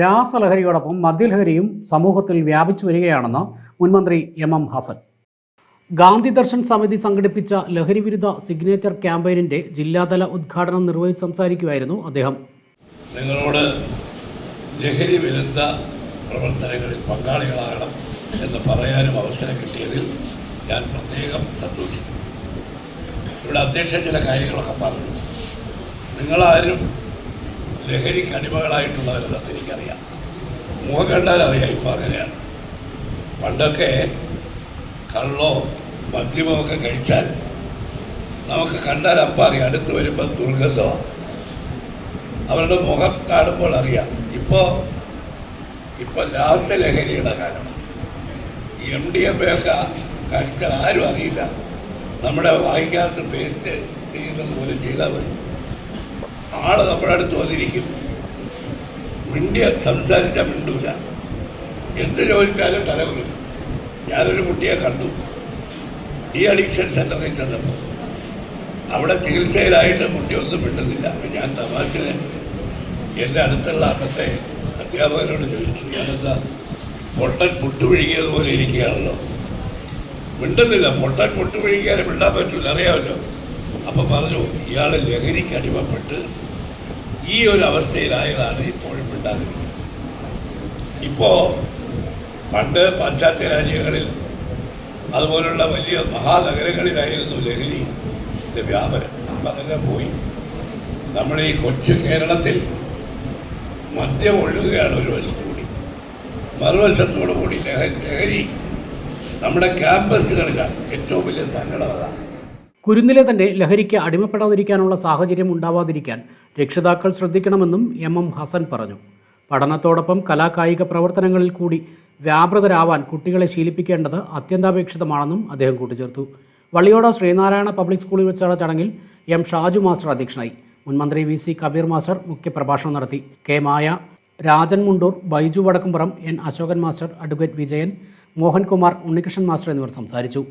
രാസലഹരിയോടൊപ്പം മദ്യലഹരിയും സമൂഹത്തിൽ വ്യാപിച്ചു വരികയാണെന്ന് മുൻമന്ത്രി എം എം ഹസൻ. ഗാന്ധി ദർശൻ സമിതി സംഘടിപ്പിച്ച ലഹരിവിരുദ്ധ സിഗ്നേച്ചർ ക്യാമ്പയിനിന്റെ ജില്ലാതല ഉദ്ഘാടനം നിർവഹിച്ച് സംസാരിക്കുകയായിരുന്നു അദ്ദേഹം. നിങ്ങളോട് ലഹരി വിരുദ്ധ പ്രവർത്തനങ്ങളിൽ പങ്കാളികളാകണം എന്ന് പറയാനും അവസരം കിട്ടിയതിൽ ഞാൻ പ്രത്യേകം സന്തോഷിക്കുന്നു. ഇവിടെ അധ്യക്ഷൻ ചില കാര്യങ്ങളൊക്കെ പറഞ്ഞു. നിങ്ങളാരും ലഹരിക്ക് അടിമകളായിട്ടുള്ളവരല്ലെന്ന് എനിക്കറിയാം മുഖം കണ്ടാൽ അറിയാം ഇപ്പോൾ അങ്ങനെയാണ് പണ്ടൊക്കെ കള്ളോ മദ്യമോ ഒക്കെ കഴിച്ചാൽ നമുക്ക് കണ്ടാൽ അപ്പം അറിയാം അടുത്ത് വരുമ്പോൾ ദുർഗന്ധമാണ് അവരുടെ മുഖം കാണുമ്പോൾ അറിയാം. ഇപ്പോൾ ഇപ്പോൾ ലഹരിയുടെ കാലമാണ് എം ഡി എം ഒക്കെ കഴിച്ചാൽ ആരും അറിയില്ല. നമ്മുടെ വായിക്കാത്ത പേസ്റ്റ് ചെയ്യുന്നത് പോലെ ചെയ്താൽ മതി. ആൾ നമ്മുടെ അടുത്ത് വന്നിരിക്കും മിണ്ടിയ സംസാരിച്ച മിണ്ടൂല. എന്ത് ചോദിച്ചാലും തലകുലും ഞാനൊരു കുട്ടിയെ കണ്ടു. ഈ അഡിക്ഷൻ സെന്ററിൽ ചെന്നപ്പോൾ അവിടെ ചികിത്സയിലായിട്ട് കുട്ടി ഒന്നും മിണ്ടുന്നില്ല. അപ്പം ഞാൻ തമാശന് എന്റെ അടുത്തുള്ള അന്നത്തെ അധ്യാപകനോട് ചോദിച്ചു ഞാനെന്താ പൊട്ടൻ പുട്ടുപിഴുകിയത് പോലെ ഇരിക്കുകയാണല്ലോ? മിണ്ടുന്നില്ല. പൊട്ടൻ പുട്ടുപിഴുകിയാൽ മിണ്ടാൻ പറ്റില്ല അറിയാമല്ലോ. അപ്പം പറഞ്ഞു ഇയാൾ ലഹരിക്ക് അടിമപ്പെട്ട് ഈ ഒരു അവസ്ഥയിലായതാണ് ഇപ്പോഴും ഉണ്ടാകുന്നത്. ഇപ്പോൾ പണ്ട് പാശ്ചാത്യ രാജ്യങ്ങളിൽ അതുപോലുള്ള വലിയ മഹാനഗരങ്ങളിലായിരുന്നു ലഹരി വ്യാപനം. അപ്പം അതെല്ലാം പോയി. നമ്മുടെ ഈ കൊച്ചു കേരളത്തിൽ മദ്യം ഒഴുകുകയാണ് ഒരു വശത്തു കൂടി. മറുവശത്തോടു കൂടി ലഹരി നമ്മുടെ ക്യാമ്പസുകളിലാണ് ഏറ്റവും വലിയ സങ്കടം അതാണ്. കുരുന്നിലെ തന്നെ ലഹരിക്ക് അടിമപ്പെടാതിരിക്കാനുള്ള സാഹചര്യം ഉണ്ടാവാതിരിക്കാൻ രക്ഷിതാക്കൾ ശ്രദ്ധിക്കണമെന്നും എം എം ഹസൻ പറഞ്ഞു. പഠനത്തോടൊപ്പം കലാകായിക പ്രവർത്തനങ്ങളിൽ കൂടി വ്യാപൃതരാവാൻ കുട്ടികളെ ശീലിപ്പിക്കേണ്ടത് അത്യന്താപേക്ഷിതമാണെന്നും അദ്ദേഹം കൂട്ടിച്ചേർത്തു. വള്ളിയോട ശ്രീനാരായണ പബ്ലിക് സ്കൂളിൽ വെച്ച ചടങ്ങിൽ എം ഷാജു മാസ്റ്റർ അധ്യക്ഷനായി. മുൻമന്ത്രി വി സി കബീർ മാസ്റ്റർ മുഖ്യപ്രഭാഷണം നടത്തി. K Maya Rajan Mundoor Baiju Vadakkumpuram N Ashokan master advocate Vijayan Mohankumar Unnikrishnan master എന്നിവർ സംസാരിച്ചു.